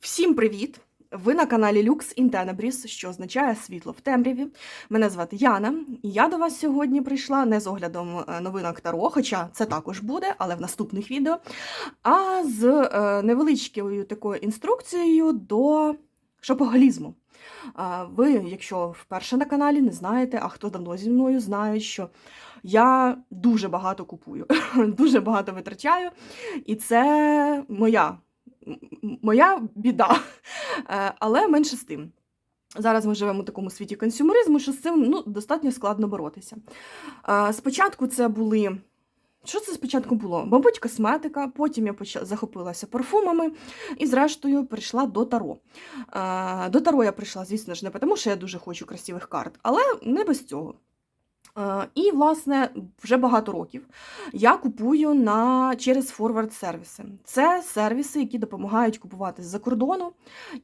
Всім привіт! Ви на каналі Lux in Tenebris, що означає світло в темряві. Мене звати Яна, і я до вас сьогодні прийшла не з оглядом е, новинок Таро, хоча це також буде, але в наступних відео, а з е, невеличкою такою інструкцією до шопоголізму. Ви, якщо вперше на каналі, не знаєте, а хто давно зі мною знає, що я дуже багато купую, дуже багато витрачаю, і це моя моя біда. Е, Але менше з тим. Зараз ми живемо в такому світі консюмеризму, що з цим ну, достатньо складно боротися. Е, Спочатку це були. Що це спочатку було? Мабуть, косметика, потім я поча... захопилася парфумами і, зрештою, прийшла до Таро. Е, До Таро я прийшла, звісно ж, не тому, що я дуже хочу красивих карт, але не без цього. Е, І, власне, вже багато років я купую на, через форвард сервіси. Це сервіси, які допомагають купувати з-за кордону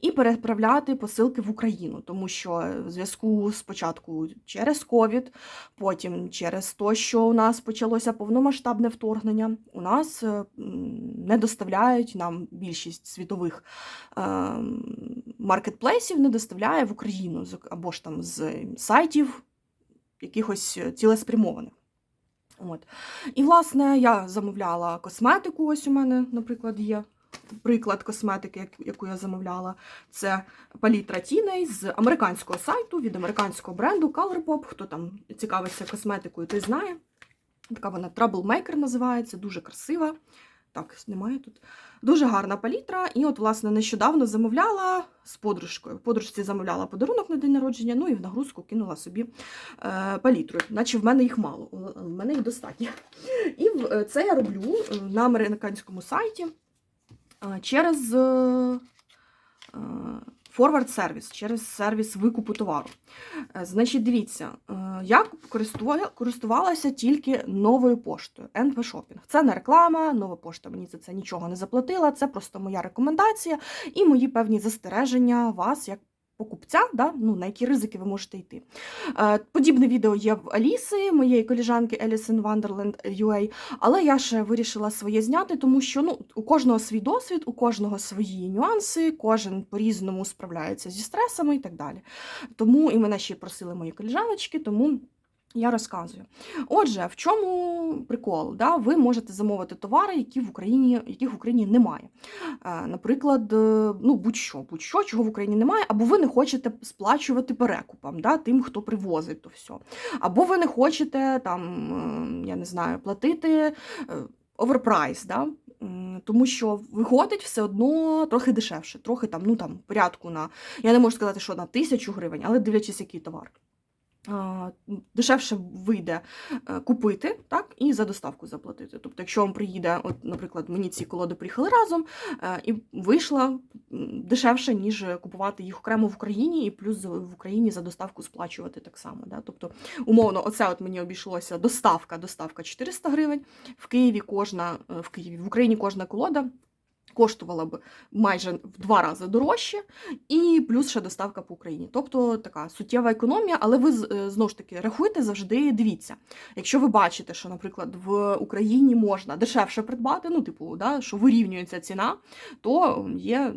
і переправляти посилки в Україну, тому що в зв'язку спочатку через ковід, потім через те, що у нас почалося повномасштабне вторгнення, у нас е, не доставляють нам більшість світових е, маркетплейсів не доставляє в Україну або ж там з сайтів якихось цілеспрямованих. От. І, власне, я замовляла косметику. Ось у мене, наприклад, є приклад косметики, яку я замовляла. Це палітра тіней з американського сайту від американського бренду Colourpop. Хто там цікавиться косметикою, той знає. Така вона Troublemaker називається, дуже красива. Так, немає тут. Дуже гарна палітра. І от, власне, нещодавно замовляла з подружкою. Подружці замовляла подарунок на день народження, ну і в нагрузку кинула собі е, палітру. Наче в мене їх мало, в мене їх достатньо. І е, це я роблю е, на американському сайті е, через е, е, Forward сервіс, через сервіс викупу товару. Е, Значить, дивіться, е, я користувалася тільки новою поштою NP Shopping. Це не реклама, нова пошта мені за це нічого не заплатила. Це просто моя рекомендація і мої певні застереження вас як покупця, да? ну, на які ризики ви можете йти. Е, Подібне відео є в Аліси, моєї коліжанки Alice in Wonderland UA, але я ще вирішила своє зняти, тому що ну, у кожного свій досвід, у кожного свої нюанси, кожен по-різному справляється зі стресами і так далі. Тому і мене ще просили мої коліжаночки, тому. Я розказую. Отже, в чому прикол? Да? Ви можете замовити товари, які в Україні, яких в Україні немає. Е, Наприклад, е, ну будь-що, будь-що, чого в Україні немає, або ви не хочете сплачувати перекупам, да, тим, хто привозить то все. Або ви не хочете там, е, я не знаю, платити оверпрайс, да? Тому що виходить все одно трохи дешевше, трохи там, ну там, порядку на, я не можу сказати, що на тисячу гривень, але дивлячись, який товар. Дешевше вийде е, купити, так, і за доставку заплатити. Тобто, якщо вам приїде, от, наприклад, мені ці колоди приїхали разом, е, і вийшла дешевше, ніж купувати їх окремо в Україні, і плюс в Україні за доставку сплачувати так само. Да? Тобто, умовно, оце от мені обійшлося доставка, доставка 400 гривень. В Києві кожна, е, в Києві, в Україні кожна колода. Коштувала б майже в два рази дорожче, і плюс ще доставка по Україні. Тобто така суттєва економія, але ви е, знову ж таки рахуйте завжди, дивіться. Якщо ви бачите, що, наприклад, в Україні можна дешевше придбати, ну, типу, да, що вирівнюється ціна, то є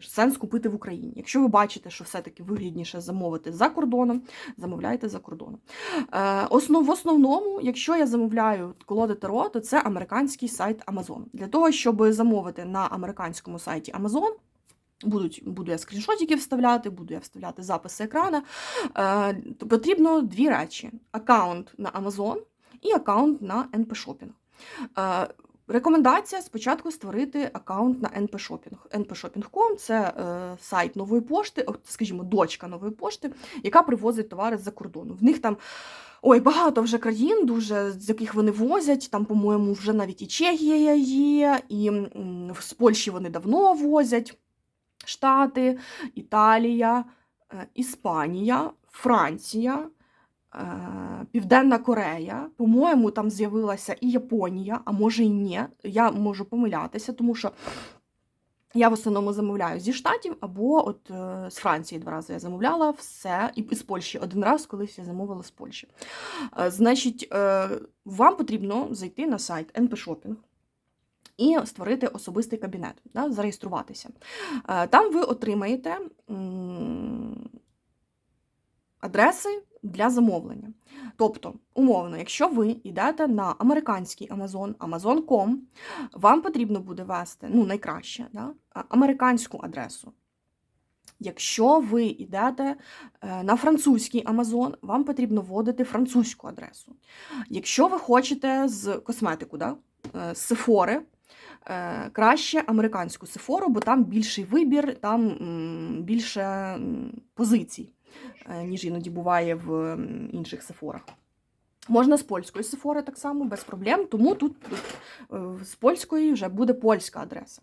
сенс купити в Україні. Якщо ви бачите, що все-таки вигідніше замовити за кордоном, замовляйте за кордоном. Е, основ, в основному, якщо я замовляю колоди Таро, то це американський сайт Amazon. Для того, щоб замовити на американському сайті Amazon, Будуть, буду я скріншотики вставляти, буду я вставляти записи екрана. Е, потрібно дві речі: аккаунт на Amazon і аккаунт на NP Shopping. Е, Рекомендація спочатку створити аккаунт на NP Shopping. npshopping.com – це е, сайт нової пошти, скажімо, дочка нової пошти, яка привозить товари з-за кордону. В них там ой, багато вже країн, дуже з яких вони возять. Там, по-моєму, вже навіть і Чехія є, і з Польщі вони давно возять. Штати, Італія, е, Іспанія, Франція, Південна Корея. По-моєму, там з'явилася і Японія, а може і ні. Я можу помилятися, тому що я в основному замовляю зі Штатів або от е, з Франції два рази я замовляла все, і з Польщі один раз, колись я замовила з Польщі. Е, Значить, е, вам потрібно зайти на сайт NP Shopping. і створити особистий кабінет, да, зареєструватися. Е, Там ви отримаєте адреси для замовлення. Тобто, умовно, якщо ви йдете на американський Amazon, Amazon.com, вам потрібно буде ввести, ну, найкраще, да, американську адресу. Якщо ви йдете е, на французький Amazon, вам потрібно вводити французьку адресу. Якщо ви хочете з косметику, да, е, з Sephora, е, краще американську Sephora, бо там більший вибір, там більше позицій, ніж іноді буває в інших Сефорах. Можна з польської Sephora так само, без проблем, тому тут е, з польської вже буде польська адреса.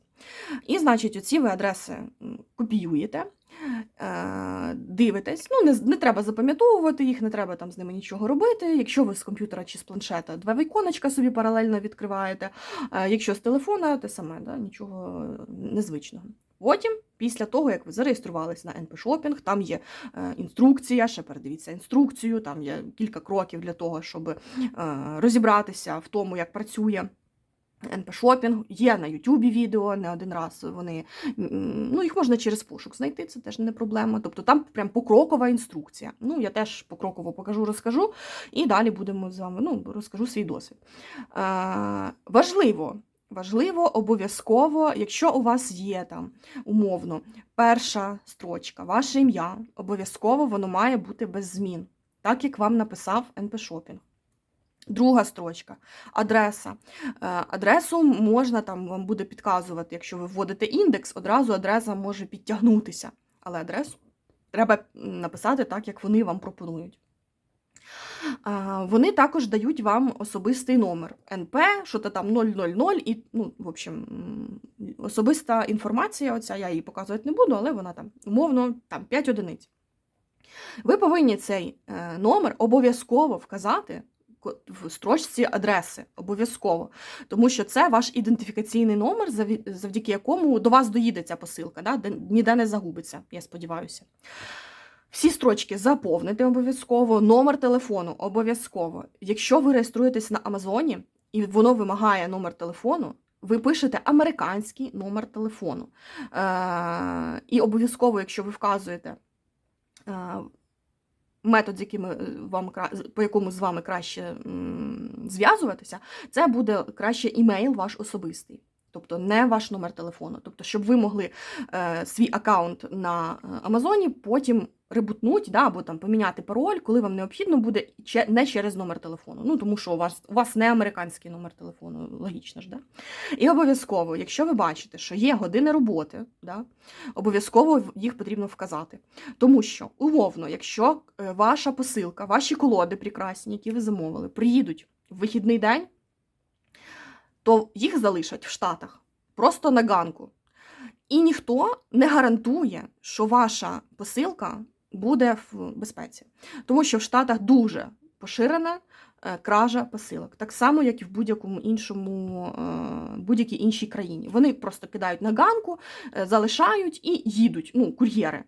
І, значить, оці ви адреси копіюєте, е, дивитесь. Ну, не, не треба запам'ятовувати їх, не треба там з ними нічого робити. Якщо ви з комп'ютера чи з планшета два віконечка собі паралельно відкриваєте, е, якщо з телефона, те саме, да, нічого незвичного. Потім, після того, як ви зареєструвалися на NP Shopping, там є е, інструкція, ще передивіться інструкцію, там є кілька кроків для того, щоб е, розібратися в тому, як працює. НП Шопінг є на Ютубі відео, не один раз вони ну їх можна через пошук знайти, це теж не проблема. Тобто там прям покрокова інструкція. Ну я теж покроково покажу, розкажу, і далі будемо з вами. Ну розкажу свій досвід. Е, важливо, важливо, обов'язково, якщо у вас є там умовно перша строчка, ваше ім'я, обов'язково воно має бути без змін, так як вам написав НП Шопінг. Друга строчка адреса. Е, Адресу можна там вам буде підказувати, якщо ви вводите індекс, одразу адреса може підтягнутися. Але адресу треба написати так, як вони вам пропонують. Вони також дають вам особистий номер НП, що то там 000 і, ну, в общем, особиста інформація, оця я її показувати не буду, але вона там умовно там 5 одиниць. Ви повинні цей е, номер обов'язково вказати в строчці адреси. Обов'язково. Тому що це ваш ідентифікаційний номер, завдяки якому до вас доїде ця посилка, да? де ніде не загубиться, я сподіваюся. Всі строчки заповнити обов'язково, номер телефону обов'язково. Якщо ви реєструєтесь на Амазоні і воно вимагає номер телефону, ви пишете американський номер телефону. Е- і обов'язково, якщо ви вказуєте е- метод, з яким е, вам по якому з вами краще зв'язуватися, це буде краще імейл ваш особистий. Тобто не ваш номер телефону. Тобто, щоб ви могли е, свій аккаунт на е, Амазоні потім ребутнуть, да, або там поміняти пароль, коли вам необхідно буде не через номер телефону. Ну тому що у вас у вас не американський номер телефону, логічно ж, да? І обов'язково, якщо ви бачите, що є години роботи, да, обов'язково їх потрібно вказати. Тому що, умовно, якщо е, ваша посилка, ваші колоди прекрасні, які ви замовили, приїдуть в вихідний день, то їх залишать в Штатах просто на ганку. І ніхто не гарантує, що ваша посилка буде в безпеці. Тому що в Штатах дуже поширена кража посилок, так само, як і в будь-якому іншому, е, будь-якій іншій країні. Вони просто кидають на ганку, е, залишають і їдуть. Ну, кур'єри.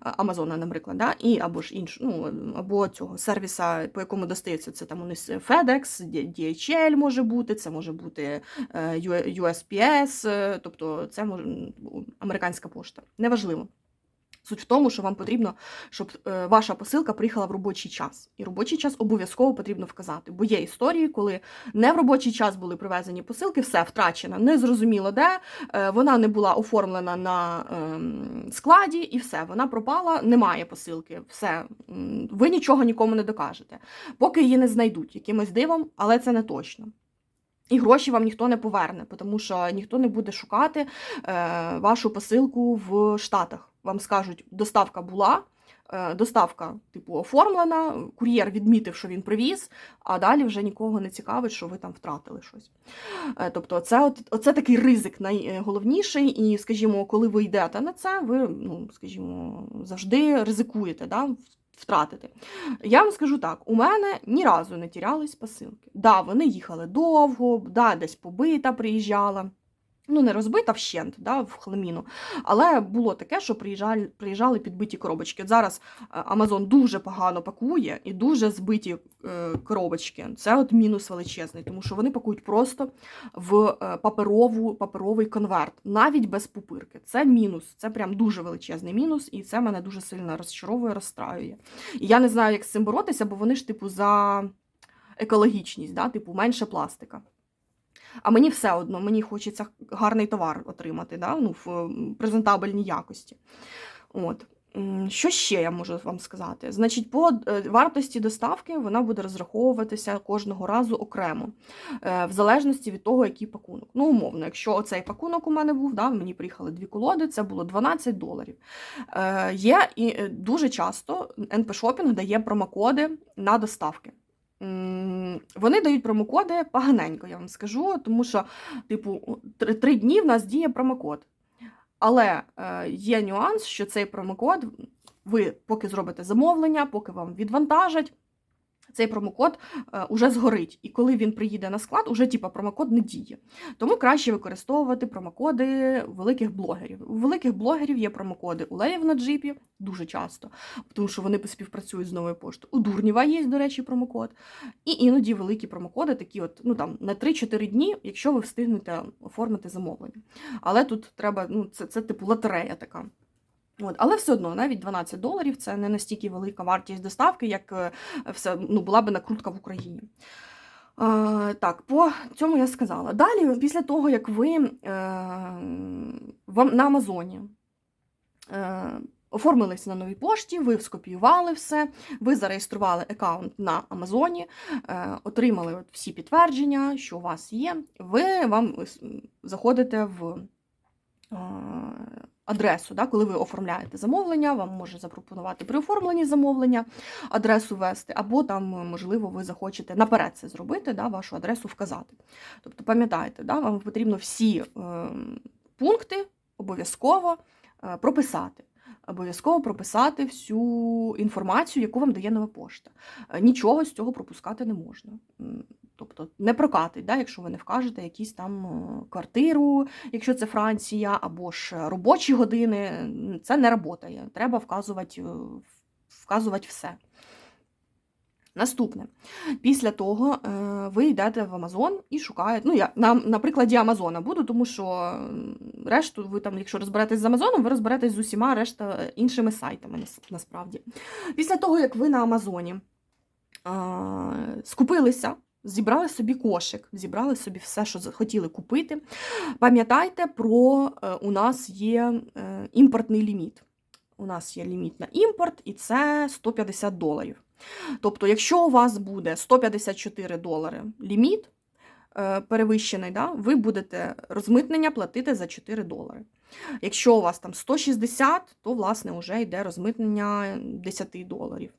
Амазона, наприклад, да? і або ж інш, ну, або цього сервіса, по якому достається, це там у нас FedEx, DHL може бути, це може бути е, USPS, е, тобто це може американська пошта. Неважливо. Суть в тому, що вам потрібно, щоб е, ваша посилка приїхала в робочий час. І робочий час обов'язково потрібно вказати. Бо є історії, коли не в робочий час були привезені посилки, все втрачено, незрозуміло де, е, вона не була оформлена на ем, складі, і все, вона пропала, немає посилки. Все, ви нічого нікому не докажете, поки її не знайдуть якимось дивом, але це не точно. І гроші вам ніхто не поверне, тому що ніхто не буде шукати е, вашу посилку в Штатах. Вам скажуть, доставка була, е, доставка, типу, оформлена, кур'єр відмітив, що він привіз, а далі вже нікого не цікавить, що ви там втратили щось. Е, тобто, це от, оце такий ризик найголовніший. І, скажімо, коли ви йдете на це, ви, ну, скажімо, завжди ризикуєте да, втратити. Я вам скажу так: у мене ні разу не тірялись посилки. Да, вони їхали довго, да, десь побита приїжджала. Ну, не розбита вщент, да, в хламіну. Але було таке, що приїжджали, приїжджали підбиті коробочки. От зараз е, Amazon дуже погано пакує і дуже збиті е, коробочки. Це от мінус величезний, тому що вони пакують просто в е, паперову, паперовий конверт, навіть без пупирки. Це мінус, це прям дуже величезний мінус, і це мене дуже сильно розчаровує, розстраює. І я не знаю, як з цим боротися, бо вони ж, типу, за екологічність, да, типу, менше пластика. А мені все одно, мені хочеться гарний товар отримати, да? ну, в презентабельній якості. От. Що ще я можу вам сказати? Значить, по е, вартості доставки вона буде розраховуватися кожного разу окремо, е, в залежності від того, який пакунок. Ну, умовно, якщо оцей пакунок у мене був, да, мені приїхали дві колоди, це було 12 доларів. Е, Є і дуже часто Shopping дає промокоди на доставки. Вони дають промокоди поганенько, я вам скажу, тому що, типу, три, три дні в нас діє промокод. Але е, є нюанс, що цей промокод ви поки зробите замовлення, поки вам відвантажать, цей промокод е, уже згорить. І коли він приїде на склад, уже типа промокод не діє. Тому краще використовувати промокоди великих блогерів. У великих блогерів є промокоди у Леїв на джипі дуже часто, тому що вони співпрацюють з новою поштою. У Дурнєва є, до речі, промокод. І іноді великі промокоди, такі от, ну там на 3-4 дні, якщо ви встигнете оформити замовлення. Але тут треба, ну, це, це типу лотерея така. От, але все одно, навіть 12 доларів це не настільки велика вартість доставки, як е, все, ну, була би накрутка в Україні. Е, так, по цьому я сказала. Далі, після того, як ви е, вам на Амазоні е, оформилися на новій пошті, ви скопіювали все, ви зареєстрували аккаунт на Амазоні, е, отримали от всі підтвердження, що у вас є, ви вам заходите в е, адресу, да, коли ви оформляєте замовлення, вам може запропонувати при оформленні замовлення адресу ввести, або там, можливо, ви захочете наперед це зробити, да, вашу адресу вказати. Тобто, пам'ятайте, да, вам потрібно всі е, пункти обов'язково е, прописати. Обов'язково прописати всю інформацію, яку вам дає нова пошта. Е, Нічого з цього пропускати не можна. Тобто не прокатить, да, якщо ви не вкажете якісь там е, квартиру, якщо це Франція, або ж робочі години, це не працює. Треба вказувати, е, вказувати все. Наступне. Після того е, ви йдете в Амазон і шукаєте. Ну, я на, на прикладі Амазона буду, тому що решту ви там, якщо розберетесь з Амазоном, ви розберетесь з усіма решта іншими сайтами нас- насправді. Після того, як ви на Амазоні скупилися, зібрали собі кошик, зібрали собі все, що захотіли купити. Пам'ятайте про е, у нас є е, імпортний ліміт. У нас є ліміт на імпорт, і це 150 доларів. Тобто, якщо у вас буде 154 долари ліміт е, перевищений, да, ви будете розмитнення платити за 4 долари. Якщо у вас там 160, то власне вже йде розмитнення 10 доларів.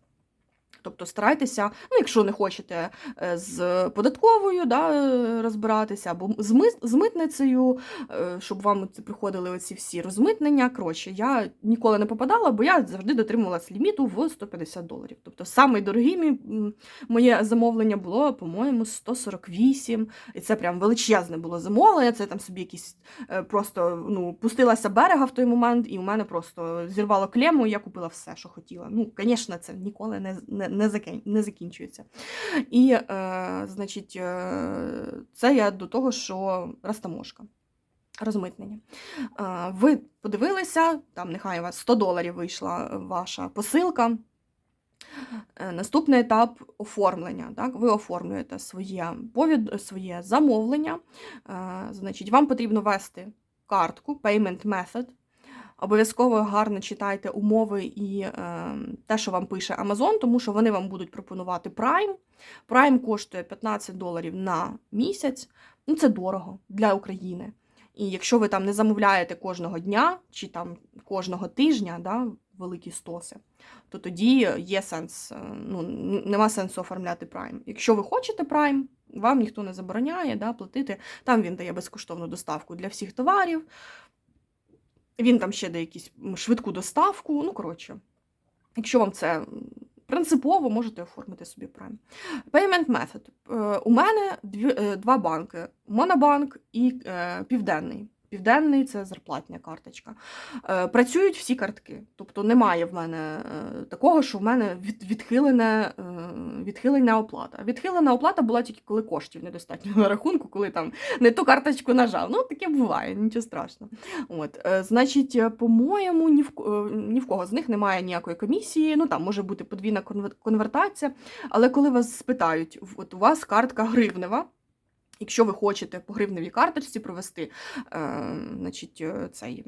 Тобто старайтеся, ну якщо не хочете е, з податковою да, е, розбиратися, або з, ми, з митницею, е, щоб вам приходили оці всі розмитнення. Коротше, я ніколи не попадала, бо я завжди дотримувалася ліміту в 150 доларів. Тобто, саме дорогі моє замовлення було, по-моєму, 148. І це прям величезне було замовлення. Це там собі якісь просто ну, пустилася берега в той момент, і у мене просто зірвало клему, і я купила все, що хотіла. Ну, звісно, це ніколи не, не, не, закін- не закінчується. І, е, значить, е, це я до того, що розтаможка. Розмитнення. Е, Ви подивилися, там нехай у вас 100 доларів вийшла ваша посилка. Е, Наступний етап оформлення. Так? Ви оформлюєте своє, повід... своє замовлення. Е, Значить, вам потрібно ввести картку, payment method. Обов'язково гарно читайте умови і е, те, що вам пише Amazon, тому що вони вам будуть пропонувати Prime. Prime коштує 15 доларів на місяць. Ну, це дорого для України. І якщо ви там не замовляєте кожного дня чи там кожного тижня, да, великі стоси, то тоді є сенс, е, ну, нема сенсу оформляти Prime. Якщо ви хочете Prime, вам ніхто не забороняє да, платити. Там він дає безкоштовну доставку для всіх товарів. Він там ще дає швидку доставку. Ну, коротше, якщо вам це принципово, можете оформити собі прайм. Payment method. Е, У мене дві, е, два банки: Монобанк і е, Південний. Південний це зарплатня карточка. Е, Працюють всі картки. Тобто немає в мене е, такого, що в мене від, відхилене, е, відхилена оплата. Відхилена оплата була тільки коли коштів недостатньо на рахунку, коли там не ту карточку нажав. Ну, таке буває, нічого страшного. От, значить, по-моєму, ні в, ні в кого з них немає ніякої комісії. Ну там може бути подвійна конвертація. Але коли вас спитають, от у вас картка гривнева. Якщо ви хочете по гривневій карточці провести е, значить, е, цей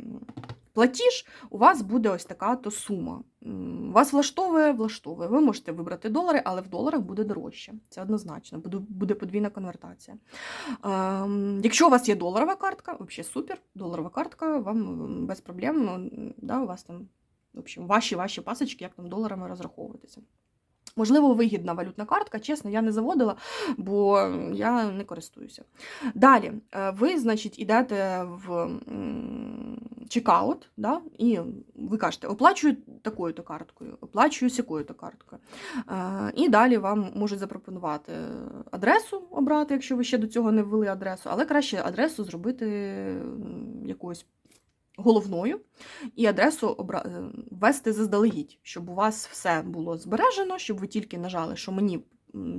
платіж, у вас буде ось така то сума. Вас влаштовує, влаштовує. Ви можете вибрати долари, але в доларах буде дорожче. Це однозначно, буде, подвійна конвертація. Ем, якщо у вас є доларова картка, взагалі супер, доларова картка, вам без проблем, ну, да, у вас там в общем, ваші ваші пасочки, як там доларами розраховуватися. Можливо, вигідна валютна картка, чесно, я не заводила, бо я не користуюся. Далі, е, ви, значить, йдете в чекаут, да, і ви кажете, оплачую такою-то карткою, оплачую сякою-то карткою. Е, І далі вам можуть запропонувати адресу обрати, якщо ви ще до цього не ввели адресу, але краще адресу зробити якоюсь головною і адресу е, ввести заздалегідь, щоб у вас все було збережено, щоб ви тільки нажали, що мені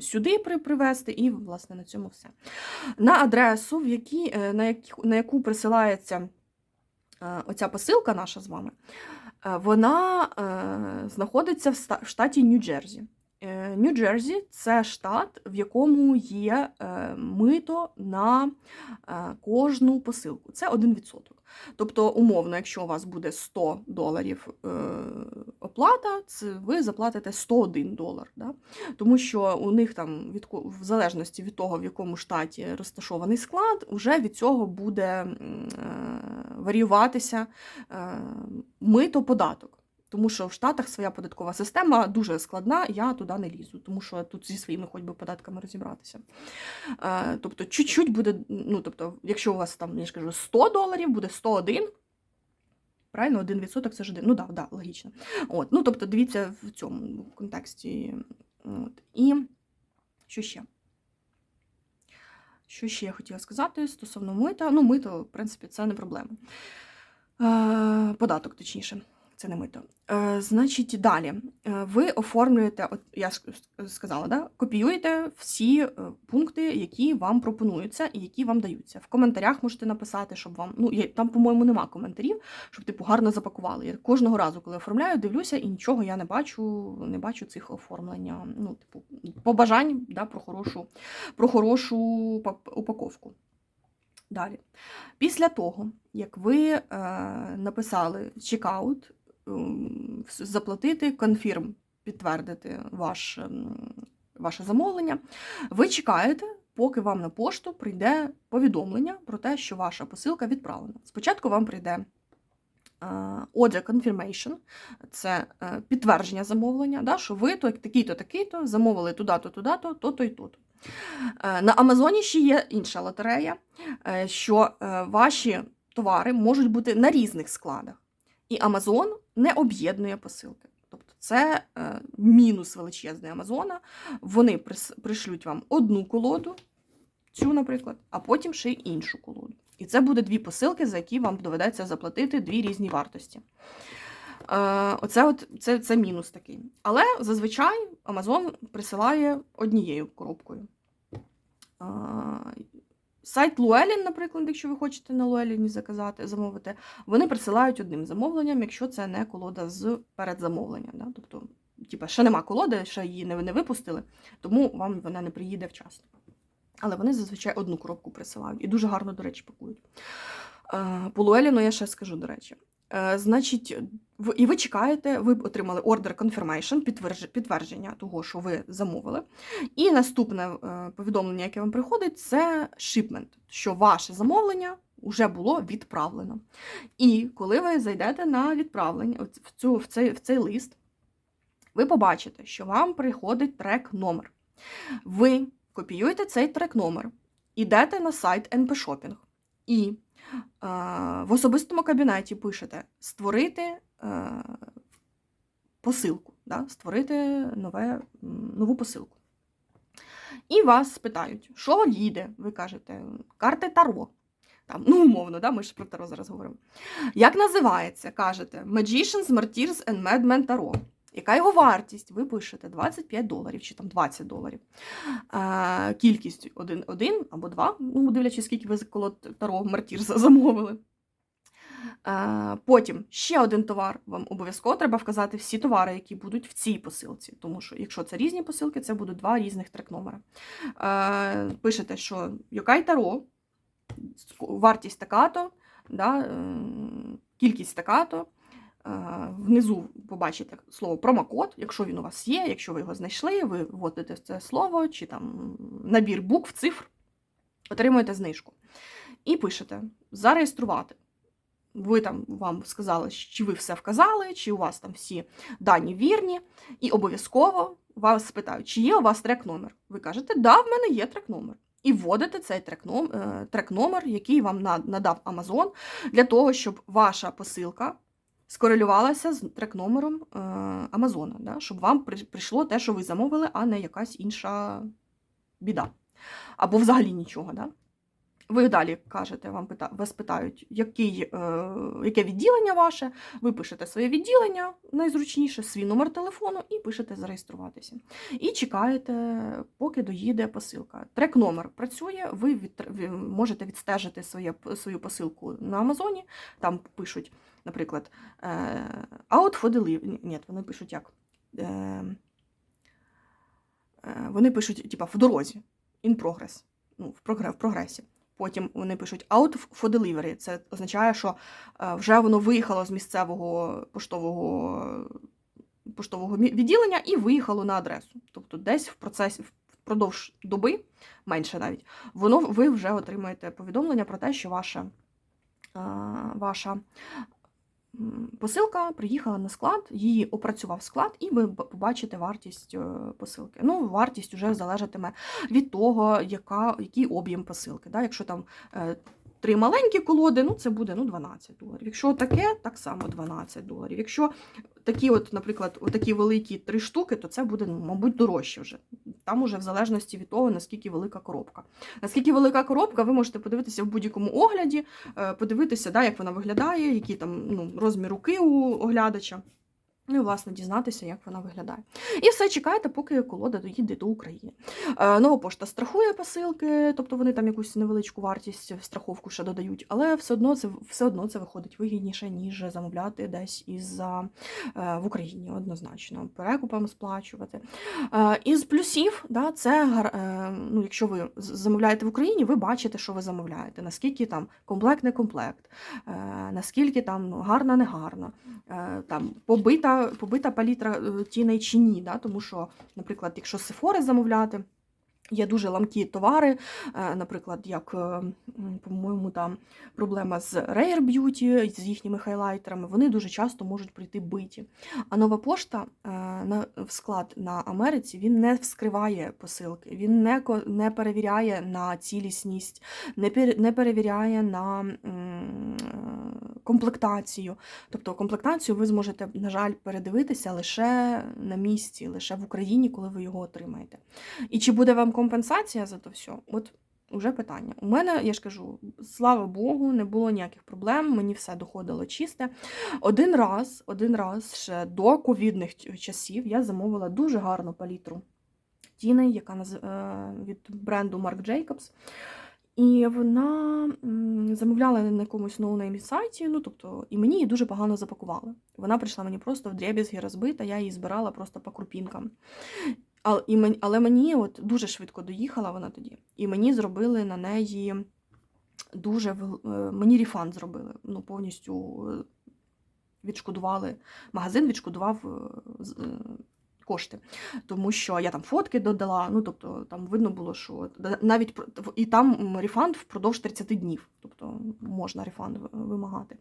сюди привезти, і, власне, на цьому все. На адресу, в якій, е, на, яку, на яку присилається е, оця посилка наша з вами, вона знаходиться в штаті Нью-Джерсі. Нью-Джерсі це штат, в якому є мито на кожну посилку. Це 1%. Тобто, умовно, якщо у вас буде 100 доларів е, оплата, ви заплатите 101 долар. Да? Тому що у них там, від, в залежності від того, в якому штаті розташований склад, вже від цього буде е, варіюватися е, мито податок. Тому що в Штатах своя податкова система дуже складна, я туди не лізу, тому що тут зі своїми хоч би податками розібратися. Е, тобто, чуть-чуть буде, ну тобто, якщо у вас там, я ж кажу, 100 доларів, буде 101. Правильно, 1% це ж один. Ну так, да, да, логічно. От, ну, тобто, дивіться в цьому контексті. От. І що ще? Що ще я хотіла сказати стосовно мита? Ну, мито, в принципі, це не проблема. Е, податок, точніше, це не мито. Е, значить, далі. Е, ви оформлюєте, от я сказала, да? копіюєте всі е, пункти, які вам пропонуються і які вам даються. В коментарях можете написати, щоб вам. Ну, там, по-моєму, нема коментарів, щоб типу гарно запакували. Я кожного разу, коли оформляю, дивлюся і нічого я не бачу, не бачу цих оформлення. Ну, типу, побажань да, про хорошу, про хорошу упаковку. Далі. Після того, як ви е, написали чекаут, заплатити, конфірм, підтвердити ваш, ваше замовлення, ви чекаєте, поки вам на пошту прийде повідомлення про те, що ваша посилка відправлена. Спочатку вам прийде е, order confirmation, це е, підтвердження замовлення, да, що ви то, такий-то, такий-то, замовили туди-то, туди-то, то-то і то-то. Е, На Амазоні ще є інша лотерея, що ваші товари можуть бути на різних складах. І Амазон не об'єднує посилки. Тобто це е, мінус величезний Амазона. Вони пришлють вам одну колоду, цю, наприклад, а потім ще й іншу колоду. І це буде дві посилки, за які вам доведеться заплатити дві різні вартості. Е, Оце от, це, це мінус такий. Але зазвичай Amazon присилає однією коробкою. Сайт Луелін, наприклад, якщо ви хочете на Луеліні заказати, замовити, вони присилають одним замовленням, якщо це не колода з передзамовлення. Да? Тобто, типа, ще нема колоди, ще її не, не випустили, тому вам вона не приїде вчасно. Але вони зазвичай одну коробку присилають і дуже гарно, до речі, пакують. Е, По Луеліну я ще скажу, до речі. Е, Значить, і ви чекаєте, ви отримали order confirmation, підтвердження того, що ви замовили. І наступне е, повідомлення, яке вам приходить, це shipment, що ваше замовлення вже було відправлено. І коли ви зайдете на відправлення в, цю, в, цей, в цей лист, ви побачите, що вам приходить трек-номер. Ви копіюєте цей трек-номер, ідете на сайт NP Shopping і в особистому кабінеті пишете створити е, посилку, да? створити нове, нову посилку. І вас спитають, що їде? Ви кажете, карти Таро. Там, ну, умовно, да, ми ж про Таро зараз говоримо. Як називається? Кажете Magicians, Martyrs and Madmen Tarot. Яка його вартість? Ви пишете 25 доларів чи там 20 доларів. Кількість один, один або два, ну, дивлячись, скільки ви коло Таро Мартір замовили. Потім ще один товар. Вам обов'язково треба вказати всі товари, які будуть в цій посилці. Тому що, якщо це різні посилки, це будуть два різних трек-номера. Пишете, що Йокай Таро, вартість така-то, да, е, кількість така-то. Е, Внизу побачите слово промокод, якщо він у вас є, якщо ви його знайшли, ви вводите це слово чи там набір букв, цифр, отримуєте знижку. І пишете зареєструвати. Ви там вам сказали, чи ви все вказали, чи у вас там всі дані вірні, і обов'язково вас спитають, чи є у вас трек-номер. Ви кажете, да, в мене є трек-номер. І вводите цей трек-номер, трек-номер, який вам надав Amazon, для того, щоб ваша посилка скорелювалася з трек-номером е, Амазона, да, щоб вам прийшло те, що ви замовили, а не якась інша біда. Або взагалі нічого. Да? Ви далі кажете, вам пита, вас питають, який, е, яке відділення ваше. Ви пишете своє відділення найзручніше, свій номер телефону і пишете зареєструватися. І чекаєте, поки доїде посилка. Трек номер працює, ви, від, ви можете відстежити своє, свою посилку на Амазоні. Там пишуть, наприклад, out for delivery. Ні, вони пишуть як. Е, е, вони пишуть, типа, в дорозі, in progress. Ну, в прогресі. Потім вони пишуть out for delivery. Це означає, що е, вже воно виїхало з місцевого поштового поштового відділення і виїхало на адресу. Тобто десь в процесі впродовж доби, менше навіть, воно ви вже отримаєте повідомлення про те, що ваша, е, ваша Посилка приїхала на склад, її опрацював склад, і ви побачите вартість е, посилки. Ну, вартість вже залежатиме від того, яка, який об'єм посилки. Да? Якщо там е, три маленькі колоди, ну це буде ну, 12 доларів. Якщо таке, так само 12 доларів. Якщо такі, от, наприклад, такі великі три штуки, то це буде, ну, мабуть, дорожче вже. Там уже в залежності від того, наскільки велика коробка. Наскільки велика коробка, ви можете подивитися в будь-якому огляді, е, подивитися, да, як вона виглядає, який там ну, розмір руки у оглядача. Ну і, власне, дізнатися, як вона виглядає. І все чекайте, поки колода доїде до України. Е, нова пошта страхує посилки, тобто вони там якусь невеличку вартість в страховку ще додають, але все одно це все одно це виходить вигідніше, ніж замовляти десь із е, в Україні, однозначно, перекупом сплачувати. Е, із плюсів, да, це ну, якщо ви замовляєте в Україні, ви бачите, що ви замовляєте, наскільки там комплект не комплект, наскільки там гарна, не гарна, там побита побита палітра е, тіней чи ні. Да? Тому що, наприклад, якщо сефори замовляти, Є дуже ламкі товари, е, наприклад, як, е, по-моєму, там проблема з Rare Beauty, з їхніми хайлайтерами, вони дуже часто можуть прийти биті. А нова пошта в склад на Америці він не вскриває посилки, він не не перевіряє на цілісність, не перевіряє на комплектацію. Тобто комплектацію ви зможете, на жаль, передивитися лише на місці, лише в Україні, коли ви його отримаєте. І чи буде вам компенсація за то все? От уже питання. У мене, я ж кажу, слава Богу, не було ніяких проблем, мені все доходило чисте. Один раз, один раз ще до ковідних часів я замовила дуже гарну палітру тіней, яка. Е, від бренду Marc Jacobs. І вона замовляла на якомусь ноунеймі сайті, ну тобто, і мені її дуже погано запакували. Вона прийшла мені просто в дріб'язги розбита, я її збирала просто по крупінкам. Але мені от дуже швидко доїхала вона тоді. І мені зробили на неї дуже е, мені рефанд зробили. Ну, повністю е, відшкодували. Магазин відшкодував е, кошти. Тому що я там фотки додала, ну тобто там видно було, що навіть і там рефанд впродовж 30 днів, тобто можна рефанд вимагати.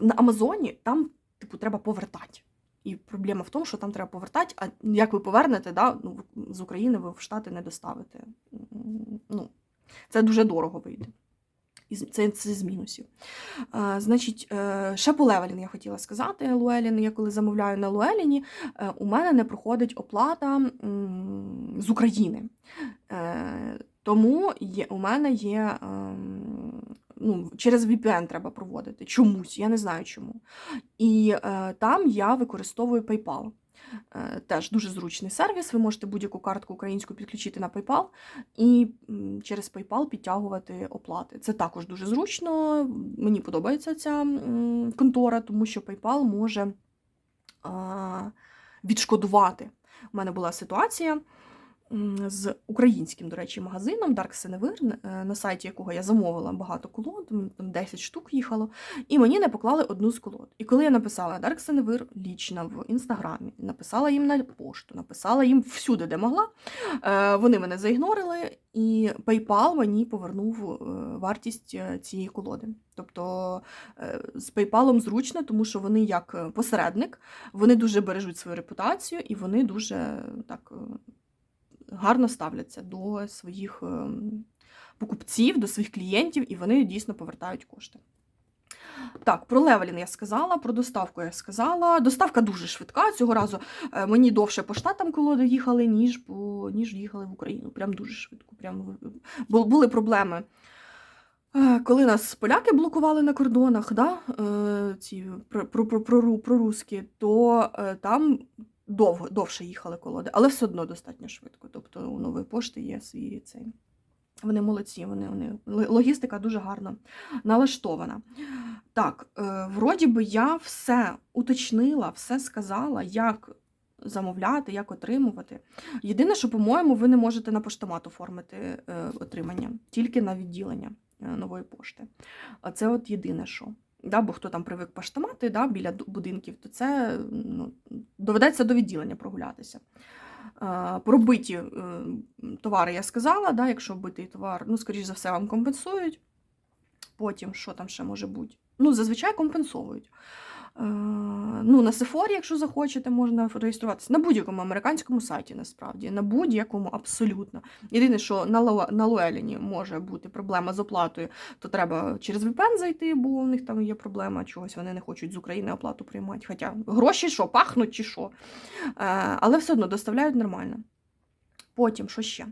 На Амазоні там, типу, треба повертати. І проблема в тому, що там треба повертати, а як ви повернете, да, ну, з України ви в Штати не доставите. Ну, Це дуже дорого вийде. І це, це з мінусів. А, Значить, е, ще по Левелін я хотіла сказати. Луелін, я коли замовляю на Луеліні, е, у мене не проходить оплата з України. Е, тому є, у мене є ем, ну, через VPN треба проводити. Чомусь, я не знаю чому. І е, там я використовую PayPal. Е, Теж дуже зручний сервіс. Ви можете будь-яку картку українську підключити на PayPal і через PayPal підтягувати оплати. Це також дуже зручно. Mені подобається ця контора, тому що PayPal може відшкодувати. У мене була ситуація з українським, до речі, магазином Dark Сеневир, на сайті якого я замовила багато колод, там 10 штук їхало, і мені не поклали одну з колод. І коли я написала Dark Сеневир лічно в інстаграмі, написала їм на пошту, написала їм всюди, де могла, е, вони мене заігнорили, і PayPal мені повернув е, вартість е, цієї колоди. Тобто з PayPal зручно, тому що вони як посередник, вони дуже бережуть свою репутацію і вони дуже так гарно ставляться до своїх ем, покупців, до своїх клієнтів, і вони дійсно повертають кошти. Так, про левелін я сказала, про доставку я сказала. Доставка дуже швидка. Цього разу е, мені довше по штатам колоди їхали, ніж, по, ніж їхали в Україну. Прям дуже швидко. Прям, е, були проблеми. Е, Коли нас поляки блокували на кордонах, да, ці про, про, про, про, прорусські, то там довго, довше їхали колоди, але все одно достатньо швидко. Тобто у нової пошти є свій цей. Вони молодці, вони, вони логістика дуже гарно налаштована. Так, е, вроді би я все уточнила, все сказала, як замовляти, як отримувати. Єдине, що, по-моєму, ви не можете на поштомат оформити е, отримання, тільки на відділення е, нової пошти. Це от єдине, що. Да, бо хто там привик паштамати да, біля будинків, то це ну, доведеться до відділення прогулятися. Пробиті Про биті е, товари я сказала, да, якщо битий товар, ну, скоріш за все, вам компенсують. Потім, що там ще може бути? Ну, зазвичай компенсовують. Е, ну, на Sephora, якщо захочете, можна реєструватися на будь-якому американському сайті, насправді, на будь-якому абсолютно. Єдине, що на Луеліні може бути проблема з оплатою, то треба через VPN зайти, бо у них там є проблема чогось, вони не хочуть з України оплату приймати. Хоча гроші що, пахнуть чи що. Е, але все одно доставляють нормально. Потім, що ще?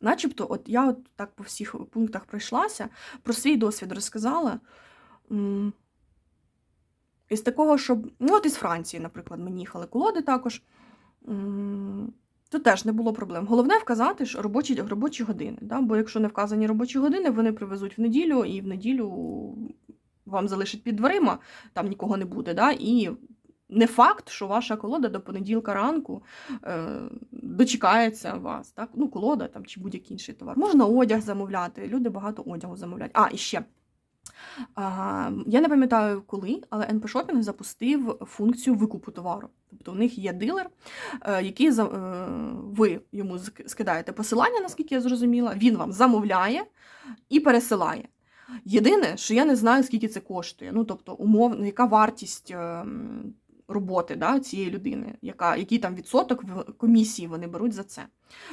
Начебто, от я от так по всіх пунктах пройшлася, про свій досвід розказала. Із такого, щоб. Ну, от із Франції, наприклад, мені їхали колоди також. То теж не було проблем. Головне вказати що робочі, робочі години. Да? Бо якщо не вказані робочі години, вони привезуть в неділю, і в неділю вам залишать під дверима, там нікого не буде. Да? І не факт, що ваша колода до понеділка ранку е, дочекається вас. Так? Ну, колода там, чи будь-який інший товар. Можна одяг замовляти, люди багато одягу замовляють. А, і ще. Я не пам'ятаю коли, але NP Shopping запустив функцію викупу товару. Тобто у них є дилер, е, який е, ви йому скидаєте посилання, наскільки я зрозуміла, він вам замовляє і пересилає. Єдине, що я не знаю, скільки це коштує. Ну, тобто, умовно, яка вартість ем, роботи да, цієї людини, яка, який там відсоток в комісії вони беруть за це.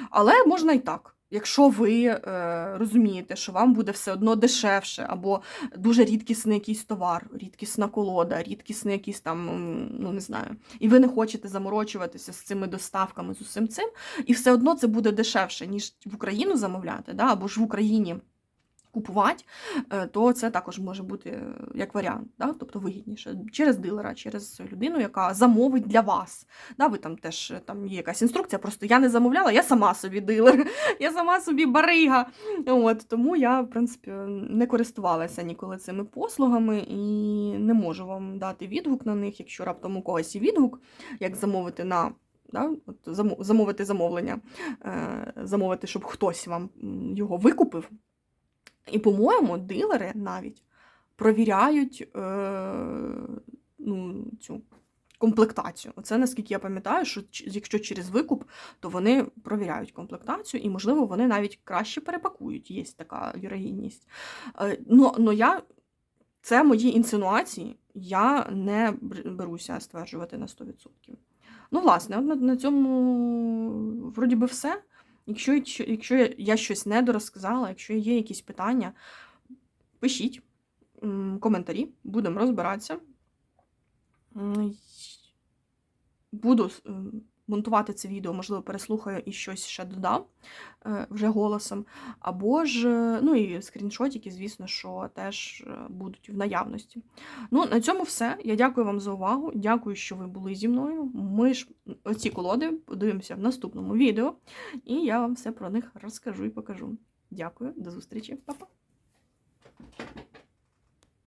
Але можна і так. Якщо ви е, розумієте, що вам буде все одно дешевше, або дуже рідкісний якийсь товар, рідкісна колода, рідкісний якийсь там, ну не знаю, і ви не хочете заморочуватися з цими доставками, з усім цим, і все одно це буде дешевше, ніж в Україну замовляти, да, або ж в Україні купувати, е, то це також може бути е, як варіант, да? тобто вигідніше через дилера, через людину, яка замовить для вас. Да? Ви там теж е, там є якась інструкція, просто я не замовляла, я сама собі дилер, я сама собі барига. От, тому я, в принципі, не користувалася ніколи цими послугами і не можу вам дати відгук на них, якщо раптом у когось є відгук, як замовити на. Да, от замовити замовлення, замовити, щоб хтось вам його викупив. І, по-моєму, дилери навіть провіряють е, ну, цю комплектацію. Оце, наскільки я пам'ятаю, що якщо через викуп, то вони провіряють комплектацію, і, можливо, вони навіть краще перепакують. Є така вірогідність. Е, ну, но я, це мої інсинуації, я не беруся стверджувати на 100%. Ну, власне, на, на цьому вроді би все. Якщо, якщо- я- щось не дорозказала, якщо є якісь питання, пишіть коментарі, будемо розбиратися. Буду монтувати це відео, можливо, переслухаю і щось ще додам е, вже голосом. Або ж, е, ну і скріншотики, звісно, що теж е, будуть в наявності. Ну, на цьому все. Я дякую вам за увагу. Дякую, що ви були зі мною. Ми ж оці колоди подивимося в наступному відео, і я вам все про них розкажу і покажу. Дякую, до зустрічі, Па-па!